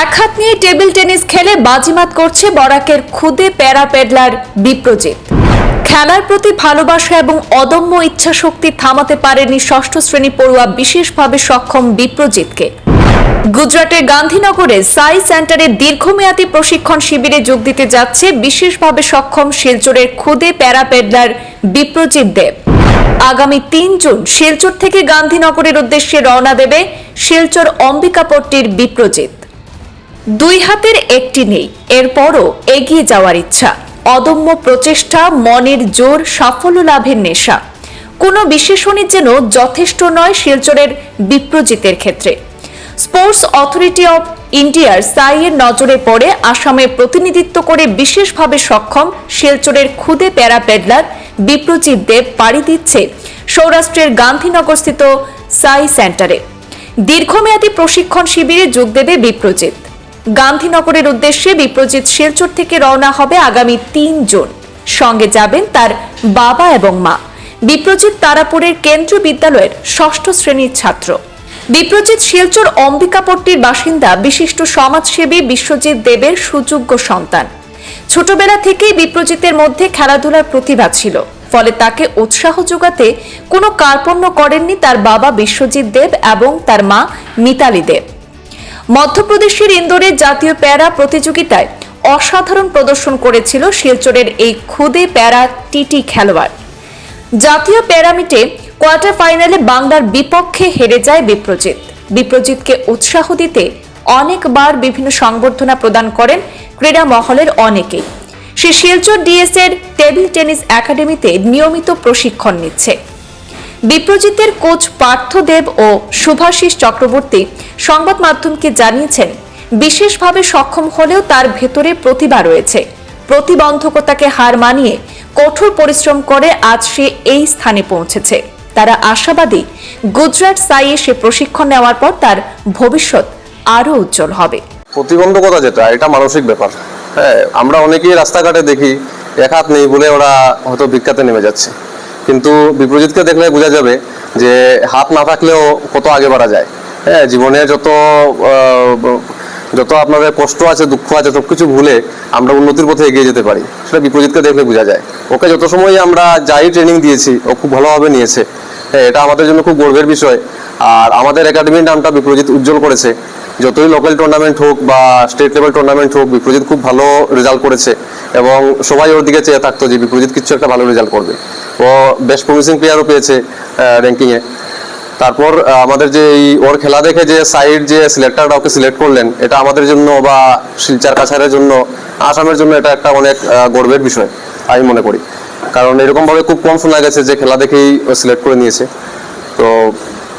এক হাত নিয়ে টেবিল টেনিস খেলে বাজিমাত করছে বরাকের খুদে প্যারা পেডলার বিপ্রজিৎ। খেলার প্রতি ভালোবাসা এবং অদম্য ইচ্ছা শক্তি থামাতে পারেনি ষষ্ঠ শ্রেণি পড়ুয়া বিশেষভাবে সক্ষম বিপ্রজিৎকে। গুজরাটের গান্ধীনগরে সাই সেন্টারে দীর্ঘমেয়াদী প্রশিক্ষণ শিবিরে যোগ দিতে যাচ্ছে বিশেষভাবে সক্ষম শিলচরের খুদে প্যারা পেডলার বিপ্রজিৎ দেব। আগামী তিন জুন শিলচর থেকে গান্ধীনগরের উদ্দেশ্যে রওনা দেবে শিলচর অম্বিকাপট্টির বিপ্রজিৎ। দুই হাতের একটি নেই, এরপরও এগিয়ে যাওয়ার ইচ্ছা। অদম্য প্রচেষ্টা, মনের জোর, সাফল্য লাভের নেশা। কোনো বিশেষণই যেন যথেষ্ট নয় শিলচরের বিপ্রজিতের ক্ষেত্রে। স্পোর্টস অথরিটি অব ইন্ডিয়ার সাইয়ের নজরে পড়ে আসামে প্রতিনিধিত্ব করে বিশেষভাবে সক্ষম শিলচরের খুদে প্যারা পেডলার বিপ্রজিৎ দেব পাড়ি দিচ্ছে সৌরাষ্ট্রের গান্ধীনগরস্থিত সাই সেন্টারে। দীর্ঘমেয়াদী প্রশিক্ষণ শিবিরে যোগ দেবে বিপ্রজিৎ। গান্ধীনগরের উদ্দেশ্যে বিপ্রজিৎ শিলচর থেকে রওনা হবে আগামী তিন জুন। সঙ্গে যাবেন তার বাবা এবং মা। বিপ্রজিৎ তারাপুরের কেন্দ্রীয় বিদ্যালয়ের ষষ্ঠ শ্রেণির ছাত্র। বিপ্রজিৎ শিলচর অম্বিকাপট্টির বাসিন্দা, বিশিষ্ট সমাজসেবী বিশ্বজিৎ দেবের সুযোগ্য সন্তান। ছোটবেলা থেকেই বিপ্রজিতের মধ্যে খেলাধুলার প্রতিভা ছিল। ফলে তাকে উৎসাহ যোগাতে কোনো কার্পণ্য করেননি তার বাবা বিশ্বজিৎ দেব এবং তার মা মিতালি দেব। মধ্যপ্রদেশের ইন্দোরে জাতীয় প্যারা প্রতিযোগিতায় অসাধারণ প্রদর্শন করেছিল শিলচরের এই খুদে প্যারা টিটি খেলোয়াড়। জাতীয় প্যারামিটে কোয়ার্টার ফাইনালে বাংলার বিপক্ষে হেরে যায় বিপ্রজিৎ। বিপ্রজিৎকে উৎসাহ দিতে অনেকবার বিভিন্ন সংবর্ধনা প্রদান করেন ক্রীড়া মহলের অনেকেই। সে শিলচর ডিএস এর টেবিল টেনিস একাডেমিতে নিয়মিত প্রশিক্ষণ নিচ্ছে। বিপ্রজিতের কোচ পার্থ দেব ও শুভাশিস চক্রবর্তী সংবাদ মাধ্যমকে জানিয়েছেন, বিশেষভাবে সক্ষম হলেও তার ভেতরে প্রতিভা রয়েছে। প্রতিবন্ধকতাকে হার মানিয়ে কঠোর পরিশ্রম করে আজ সে এই স্থানে পৌঁছেছে। তারা আশাবাদী, গুজরাট সাইয়ে সে প্রশিক্ষণ নেওয়ার পর তার ভবিষ্যৎ আরও উজ্জ্বল হবে। প্রতিবন্ধকতা যেটা, এটা মানসিক ব্যাপার। হ্যাঁ আমরা অনেকেই রাস্তাঘাটে দেখি, এক হাত নেই বলে ওরা হয়তো ভিক্ষাতে নেমে যাচ্ছে। কিন্তু বিপ্রজিৎকে দেখলে বোঝা যাবে যে হাত না থাকলেও কত আগে বাড়া যায়। হ্যাঁ জীবনে যত যত আপনাদের কষ্ট আছে, দুঃখ আছে সব কিছু ভুলে আমরা উন্নতির পথে এগিয়ে যেতে পারি। সেটা বিপ্রজিৎকে দেখলে বোঝা যায়। ওকে যত সময় আমরা যাই ট্রেনিং দিয়েছি, ও খুব ভালোভাবে নিয়েছে। হ্যাঁ এটা আমাদের জন্য খুব গর্বের বিষয়। আর আমাদের একাডেমির নামটা বিপ্রজিৎ উজ্জ্বল করেছে। যতই লোকাল টুর্নামেন্ট হোক বা স্টেট লেভেল টুর্নামেন্ট হোক, বিপ্রজিৎ খুব ভালো রেজাল্ট করেছে এবং সবাই ওর দিকে চেয়ে থাকতো যে বিপ্রজিৎ কিছু একটা ভালো রেজাল্ট করবে। ও বেস্ট প্রমিসিং প্লেয়ারও পেয়েছে র্যাঙ্কিংয়ে তারপর আমাদের যে এই ওর খেলা দেখে যে সাইড যে সিলেক্টররা ওকে সিলেক্ট করলেন, এটা আমাদের জন্য বা শিলচার কাছারের জন্য, আসামের জন্য এটা একটা অনেক গর্বের বিষয়, আমি মনে করি। কারণ এরকমভাবে খুব কম শোনা গেছে যে খেলা দেখেই সিলেক্ট করে নিয়েছে। তো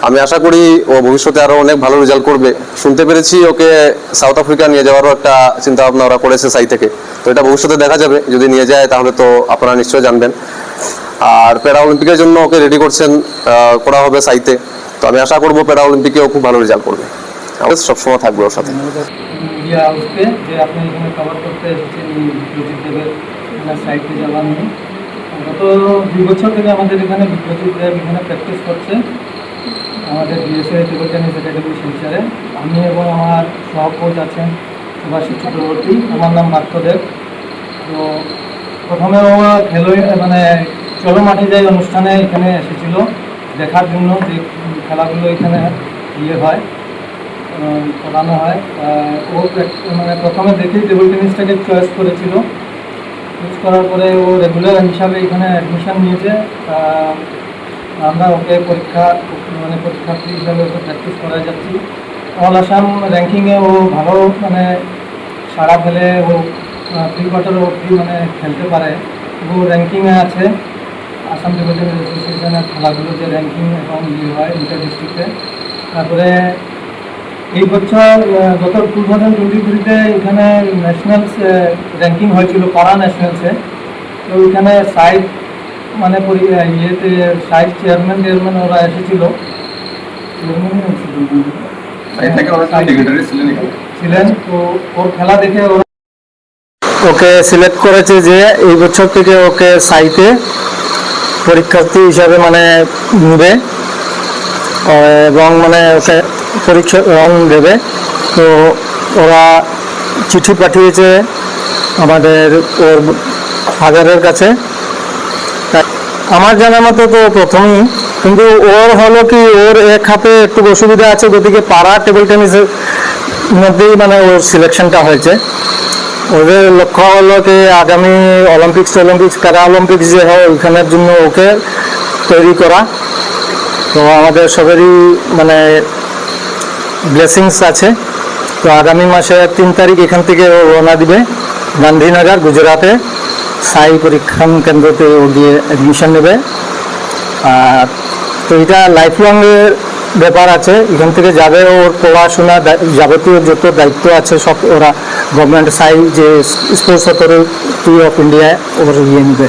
আমি আশা করি ও ভবিষ্যতে আরও অনেক ভালো রেজাল্ট করবে। শুনতে পেরেছি ওকে সাউথ আফ্রিকা নিয়ে যাওয়ারও একটা চিন্তা ভাবনা ওরা করেছে সাই থেকে। তো এটা ভবিষ্যতে দেখা যাবে। যদি নিয়ে যায় তাহলে তো আপনারা নিশ্চয়ই জানবেন। আর প্যারা অলিম্পিকের জন্য ওকে রেডি করছেন করা হবে সাইতে তো আমি আশা করব প্যারা অলিম্পিকে ও খুব ভালো রেজাল্ট করবে। আমি সবসময় থাকবে ওর সাথে। গত দুই বছর থেকে আমাদের এখানে দেব এখানে প্র্যাকটিস করছে। আমাদের টেবল টেনিস একাডেমি শিলচরে। আমি এবং আমার সহ কোচ আছেন সুভাষিস চক্রবর্তী। আমার নাম পার্থ দেব। তো প্রথমে ও খেলোয় মানে চলো মাঠে যাই অনুষ্ঠানে এখানে এসেছিল, দেখার জন্য যে খেলাগুলো এখানে ইয়ে হয় করানো হয় ও মানে প্রথমে দেখেই টেবিল টেনিসটাকে চয়েস করেছিল। চয়েস করার পরে ও রেগুলার হিসাবে এখানে অ্যাডমিশন নিয়েছে। আমরা ওকে পরীক্ষা মানে পরীক্ষার্থী হিসাবে ওকে প্র্যাকটিস করাই যাচ্ছি। অল আসাম র্যাঙ্কিংয়ে ও ভালো মানে সারা ফেলে ও প্রি কোয়ার্টার অবধি মানে খেলতে পারে। ও র্যাঙ্কিংয়ে আছে। আসাম টেবিল অ্যাসোসিয়েশনের খেলাগুলো যে র্যাঙ্কিং এবং ইয়ে হয় ইন্টার ডিস্ট্রিক্টে তারপরে এই বছর গত টু থাউজেন্ড টোয়েন্টি থ্রিতে এখানে ন্যাশনালস র্যাঙ্কিং হয়েছিল, পাড়া ন্যাশনালসে তো ওইখানে সাইড মানে ইয়েতে সাইড চেয়ারম্যান চেয়ারম্যান ওরা এসেছিল। ছিলেন তো ওর খেলা দেখে ওরা ওকে সিলেক্ট করেছে যে এই বছর থেকে ওকে সাইতে পরীক্ষার্থী হিসাবে মানে নেবে। এবং মানে ওকে পরীক্ষা রং দেবে। তো ওরা চিঠি পাঠিয়েছে আমাদের ওর ফাদারের কাছে। আমার জানা মতো তো প্রথমেই, কিন্তু ওর হলো কি, ওর এক হাতে একটু অসুবিধা আছে গতিকে পাড়া টেবিল টেনিসের মধ্যেই মানে ওর সিলেকশনটা হয়েছে। ওদের লক্ষ্য হলো কি, আগামী অলিম্পিক্স অলিম্পিক্স প্যারা অলিম্পিক্স যে হয়, ওইখানের জন্য ওকে তৈরি করা। তো আমাদের সবারই মানে ব্লেসিংস আছে। তো আগামী মাসে তিন তারিখ এখান থেকে রওনা দিবে গান্ধীনগর, গুজরাটে। সাই পরীক্ষণ কেন্দ্রতে গিয়ে অ্যাডমিশন নেবে। আর তো এটা লাইফ লং এর ব্যাপার আছে। এখান থেকে যাবে ওর পড়াশোনা যাবতীয় যত দায়িত্ব আছে, সব ওরা গভর্নমেন্ট সাই যে স্পোর্টস অথরিটি অফ ইন্ডিয়া ওর ইয়ে নেবে।